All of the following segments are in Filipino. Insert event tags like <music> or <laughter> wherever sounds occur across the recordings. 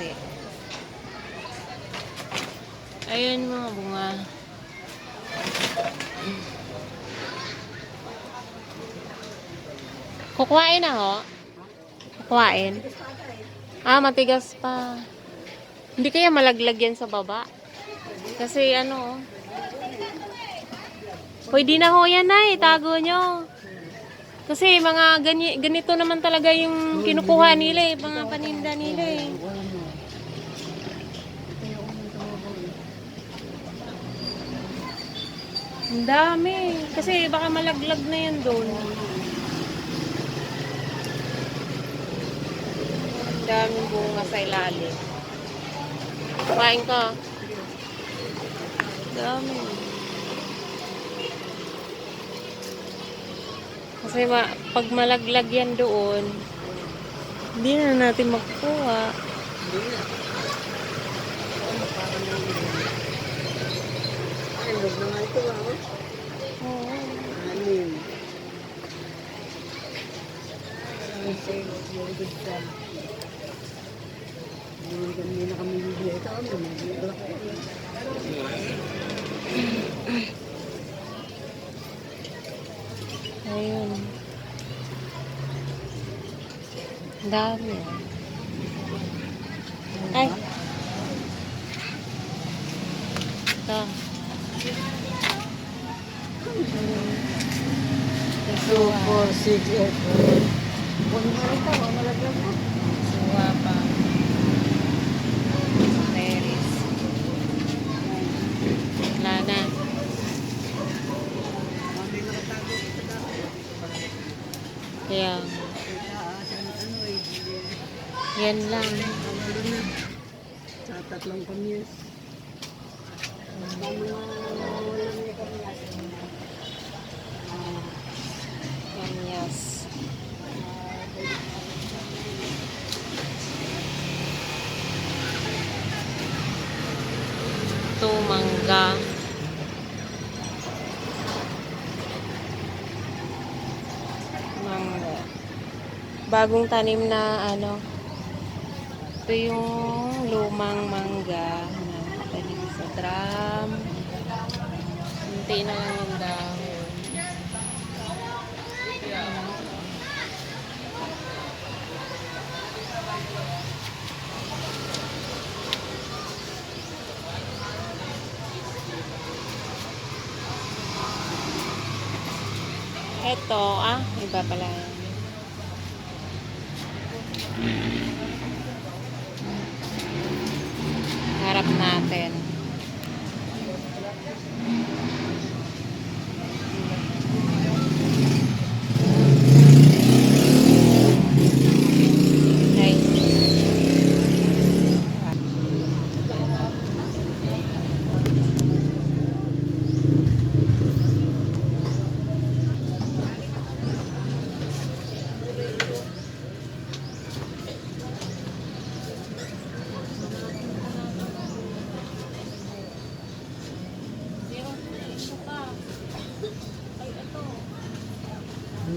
kasi. Ayun mga bunga. Kukuhain na ho? Kukuhain? Ah, matigas pa. Hindi kaya malaglag yan sa baba? Kasi ano, oh. Pwede na ho yan na itago nyo. Kasi mga gani, ganito naman talaga yung kinukuha nila eh, mga paninda nila eh. Ang dami. Kasi baka malaglag na yan doon. Ang daming bunga sa ilalim. Kain ka. Dami. Kasi ma pag malaglag yan doon, hindi na natin makukuha. Ay, log na nga ito ah. Oo. Anim. Ang sales, very good. Hindi kami na kami bibili ito. Ano, mag-block ko. Ayun. Dami. oh. 2, 4, 6, 8, 4. Huwag nga rin ka, huwag malaglag mo. Suwa pa. Teres. Wala na. Kaya, yan lang. Sa tatlong pamiyas. Ito, mangga. Mangga. Bagong tanim na ano. Ito yung lumang mangga drum. Hinti na lang yung dahon. Ito, ah, iba pala yan. Harap natin.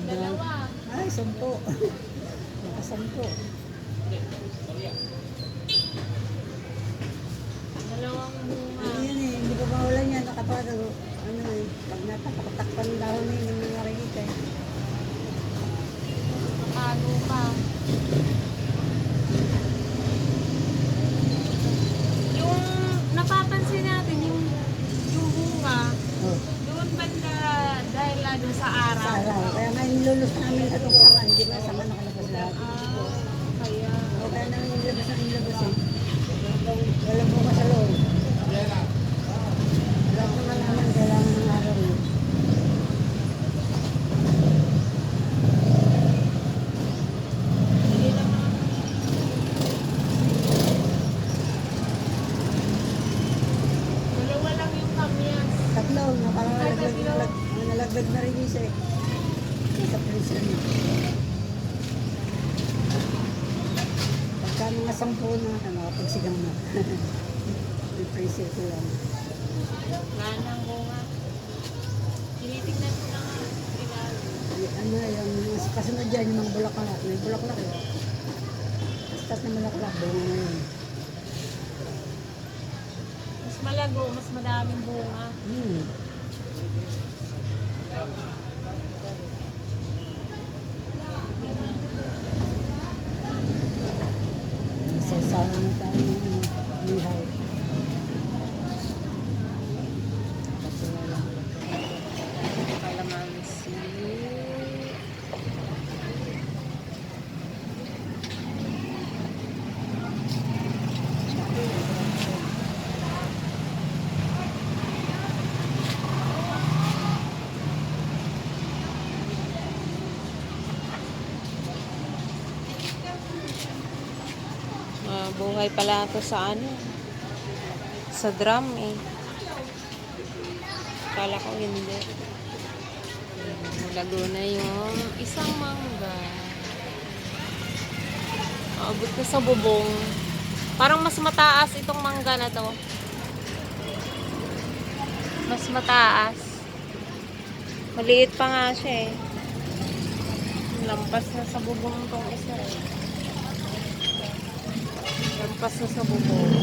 Dalawa. Ay, sampo. Nakasampo. Dalawang bunga. Ano yan eh, hindi pa mawalan yan. Nakapagod. Ano eh, pag natapatakpan daw na yun, yung mga rikita eh. Nakago pa. Yung napapansin natin, yung, yung bunga, Oh, doon banda dahil ano sa araw. sa araw. Kaya nilulus namin itong saman. Di ba saman nakalabas lahat? Ah, kaya. O kaya namin nilabas na nilabas eh. Walang buka sa loob. Lahat naman naman kailangan ng araw eh. Yung kamyas. Tatlo, nakalaglag na rin isa eh. Pagka mga sampu na, ano, pagsigang na. <laughs> Pressure ko lang. Wala nang bunga. Tinitignan ko na nga. Ano, yung kasunod dyan, yung mga bulaklak. May bulaklak eh. Start na bulaklak, bunga na yun. malago, mas madaming bunga. Hmm. Sasawa na tayo ng buhay. Ah, buhay pala ito sa ano? Sa drum eh. Kala ko hindi. Lago na yung isang mangga. Abot na sa bubong. Parang mas mataas itong mangga na to. Mas mataas. Maliit pa nga siya eh. Lampas na sa bubong tong isa eh. Lampas na sa bubong.